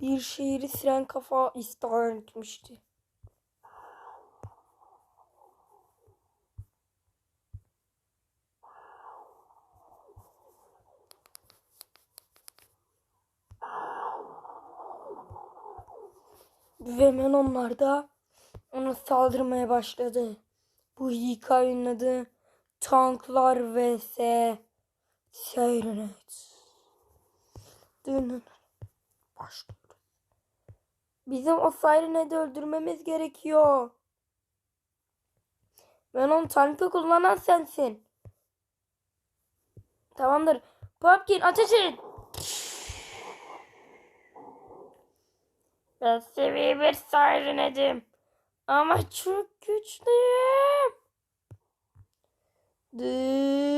bir şehri siren kafa istihar etmişti. Ve hemen onlar da ona saldırmaya başladı. Bu hikayenin adı Tanklar vs. Sirenet. Dönün. Başlıyor. Bizim o Sirenet'i öldürmemiz gerekiyor. Ben onu tankı kullanan sensin. Tamamdır. Pumpkin ateş et. Ben seviye bir Sirenet'im. Ama çok güçlüyüm. Dı.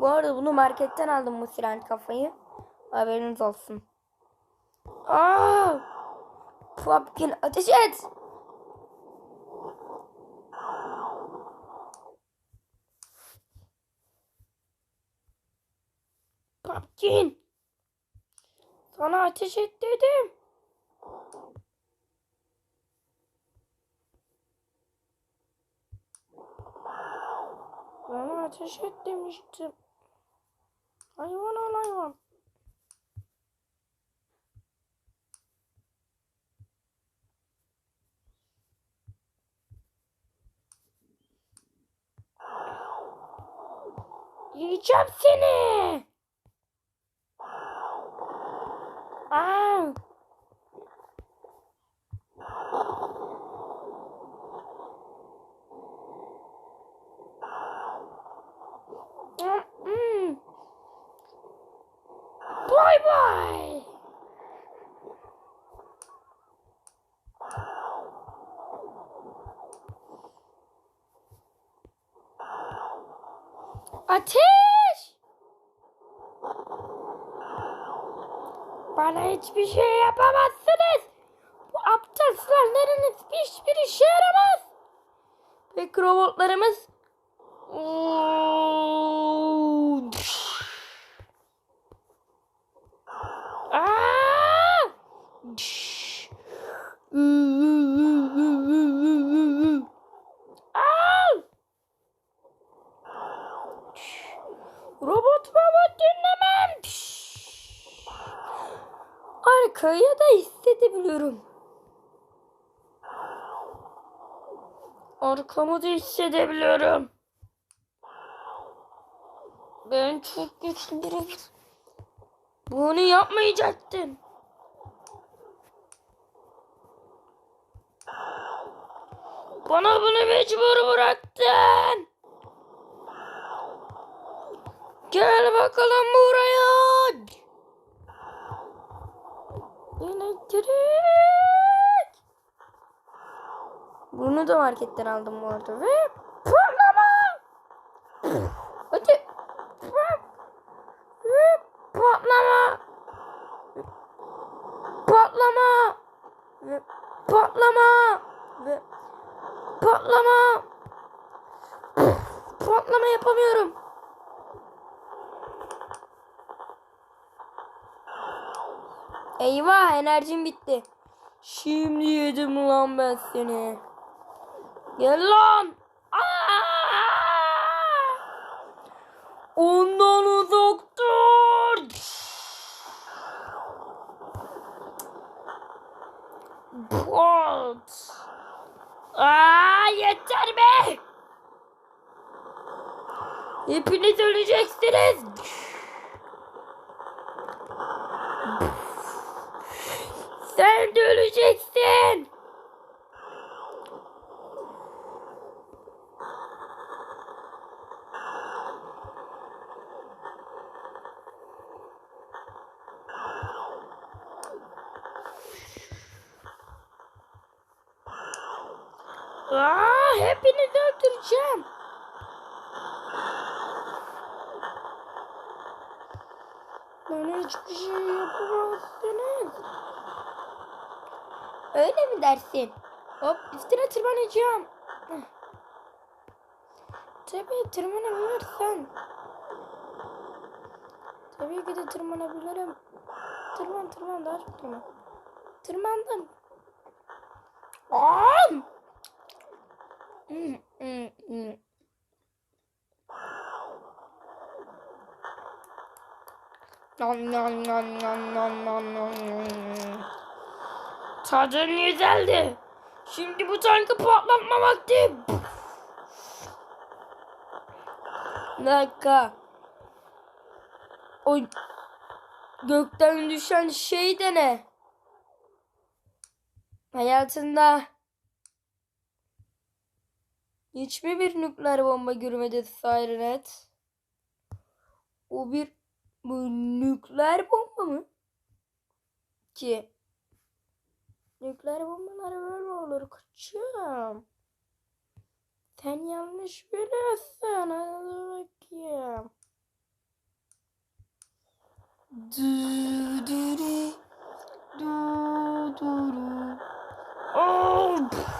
Bu arada bunu marketten aldım bu siren kafayı. Haberiniz olsun. Aa! Pumpkin ateş et. Pumpkin. Sana ateş et dedim. Bana ateş et demiştim. Hayvan ol hayvan. Yiyeceğim seni. Aa! Hmm. Bye bye. Ateş! Bana hiçbir şey yapamazsınız. Bu aptal silahlarınız hiçbir işe yaramaz. Peki robotlarımız? Oo. Aa! Al! Robot robot dinlemem. Arkaya da hissedebiliyorum. Arkamı da hissedebiliyorum. Ben çok güçlü. Bunu yapmayacaktın. Bana bunu mecbur bıraktın. Gel bakalım buraya. Elektrik. Bunu da marketten aldım bu arada ve patlama. Hadi. Ve patlama. Patlama. Ve patlama. Ve patlama. Patlama yapamıyorum. Eyvah enerjim bitti. Şimdi yedim lan ben seni. Gel lan. Aa! Ondan uzak dur. Pot. Aa, yeter be. Hepiniz öleceksiniz. Sen öleceksin. Aa, hepinizi öldüreceğim. Bana hiçbir şey yapamazsınız. Öyle mi dersin? Hop üstüne tırmanacağım. Tabii tırmanabilirsen. Tabii ki de tırmanabilirim. Tırman tırman daha çok tırman. Tırmandım. Hmm. Nom nom nom nom nom nom nom nom. Tadın güzeldi. Şimdi bu tankı patlatma vakti. Dakika. O gökten düşen şey de ne? Hayatında hiç mi bir nükleer bomba görmedi Sirenet? O bir bu nükleer bomba mı? Ki nükleer bombalar böyle olur kaçım. Sen yanlış biliyorsun. Hadi bakayım. Du du du du du du. Oh!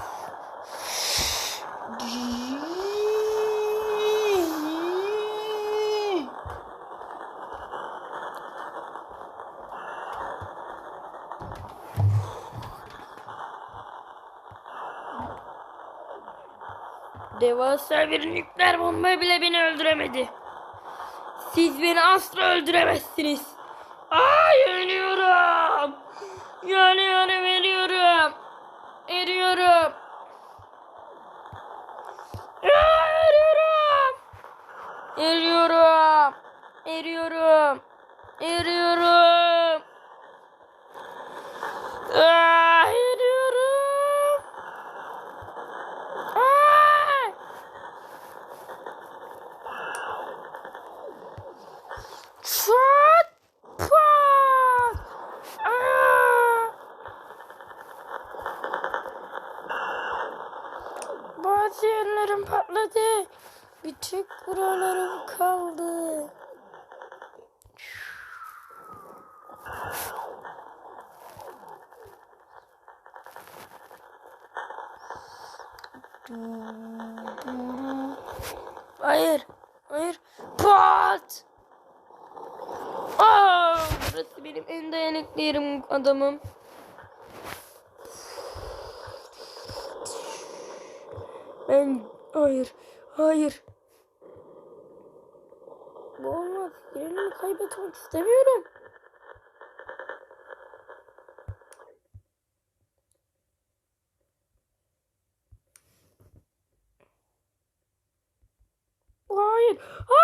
Devasa bir nükleer bomba bile beni öldüremedi. Siz beni asla öldüremezsiniz. Aa yanıyorum. Yanıyorum, eriyorum. Eriyorum. Aa, eriyorum. Eriyorum. Eriyorum. Eriyorum. Aa, eriyorum. Aa! Çat! Pat! Aa! Bazı yerlerim patladı. Bir tek buralarım kaldı. Hayır. Hayır. Pat! Aa, burası benim en dayanıklı yerim adamım. Ben hayır. Hayır. Bu olmaz. Yerimi kaybetmek istemiyorum. Hayır.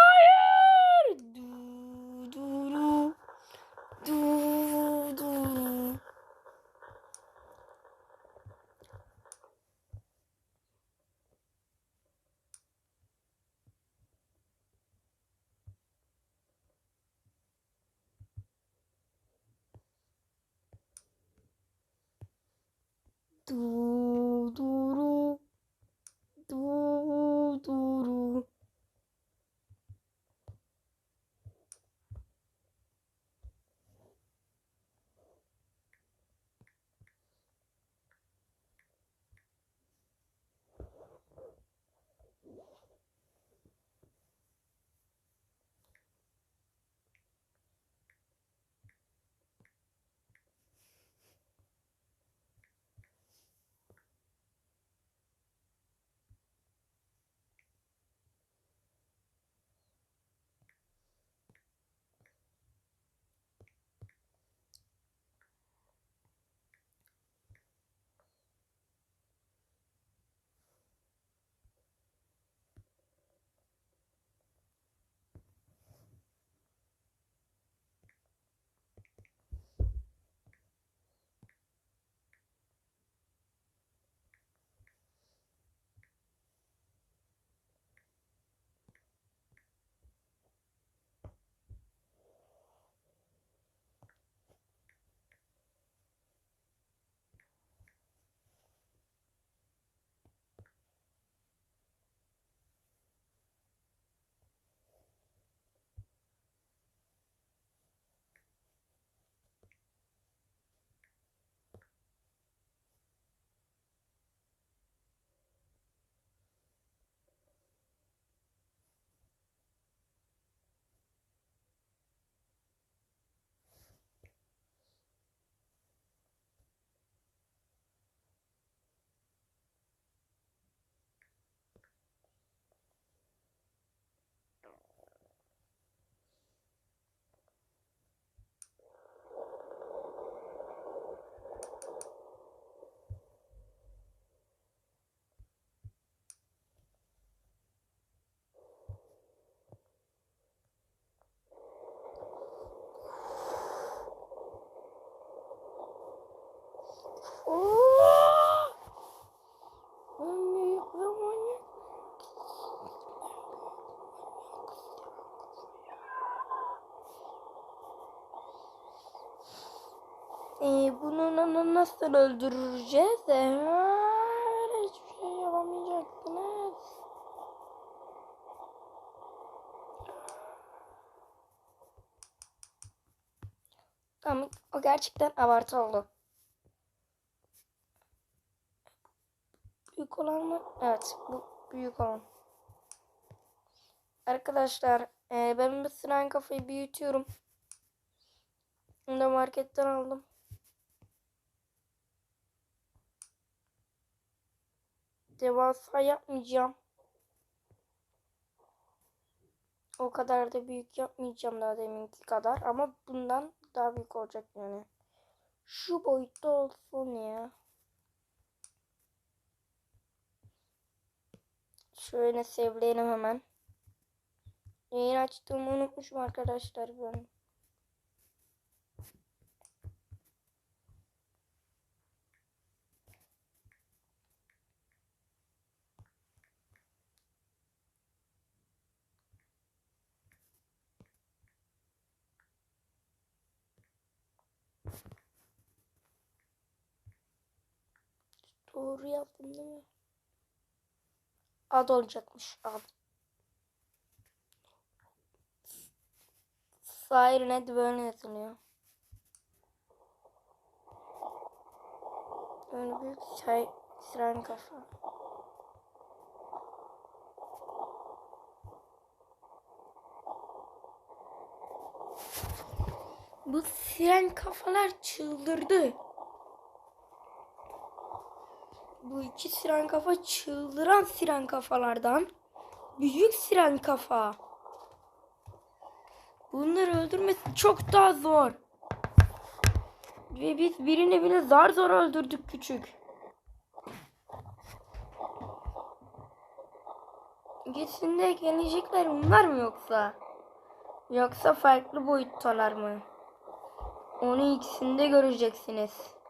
Na- nasıl öldüreceğiz? Ee, hiçbir şey yapamayacaksınız. Ama o gerçekten abartı oldu. Büyük olan mı? Evet, bu büyük olan. Arkadaşlar, e, ben bu sıran kafayı büyütüyorum. Bunu da marketten aldım. Devasa yapmayacağım. O kadar da büyük yapmayacağım daha deminki kadar. Ama bundan daha büyük olacak yani. Şu boyutta olsun ya. Şöyle sevleyelim hemen. Yayın açtığımı unutmuşum arkadaşlar ben. Doğru yaptım değil mi? Ad olacakmış. Ad. Siren böyle yazılıyor. Böyle büyük say siren kafa. Bu siren kafalar çıldırdı. Bu iki siren kafa çıldıran siren kafalardan. Büyük siren kafa. Bunları öldürmesi çok daha zor. Ve biz birini bile zar zor öldürdük küçük. İkisinde gelecekler bunlar mı yoksa? Yoksa farklı boyuttalar mı? Onu ikisinde göreceksiniz.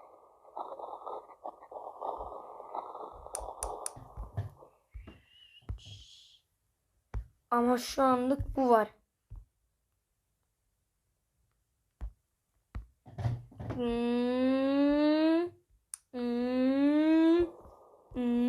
Ama şu anlık bu var. Hmm, hmm, hmm,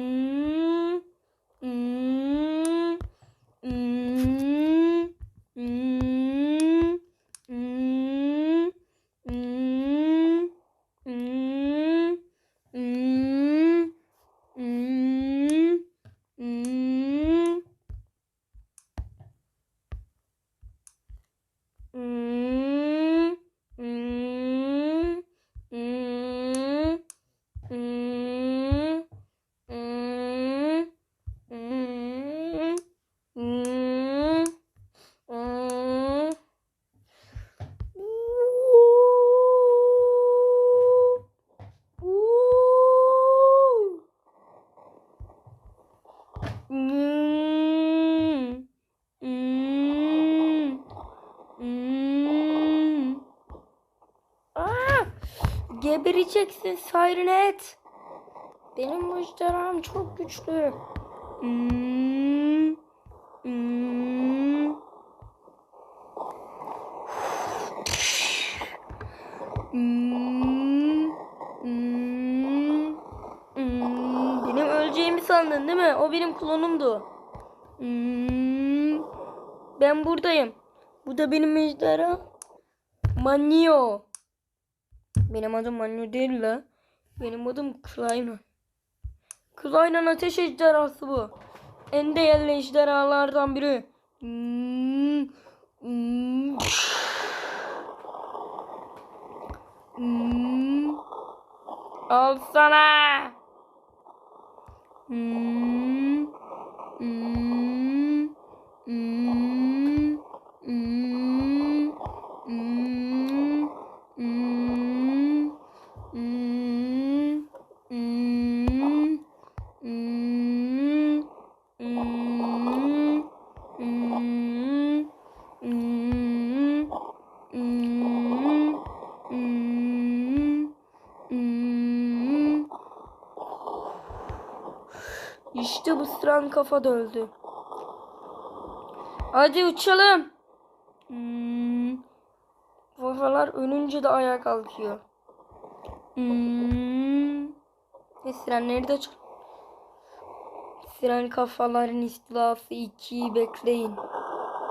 gebereceksin Sirenet. Benim bu ejderham çok güçlü. Hmm. Hmm. Hmm. Hmm. Hmm. Benim öleceğimi sandın değil mi? O benim klonumdu. Hmm. Ben buradayım. Bu da benim ejderha. Manio. Benim adım değil la. Benim adım Klayman. Klayman ateş ejderhası bu. En değerli ejderhalardan biri. Hmm. Hmm. Hmm. Al sana. İşte bu sıran kafa da öldü. Hadi uçalım. Hmm. Kafalar ölünce de ayağa kalkıyor. Hmm. Ve sirenleri de açalım. Siren kafaların istilası 2'yi bekleyin.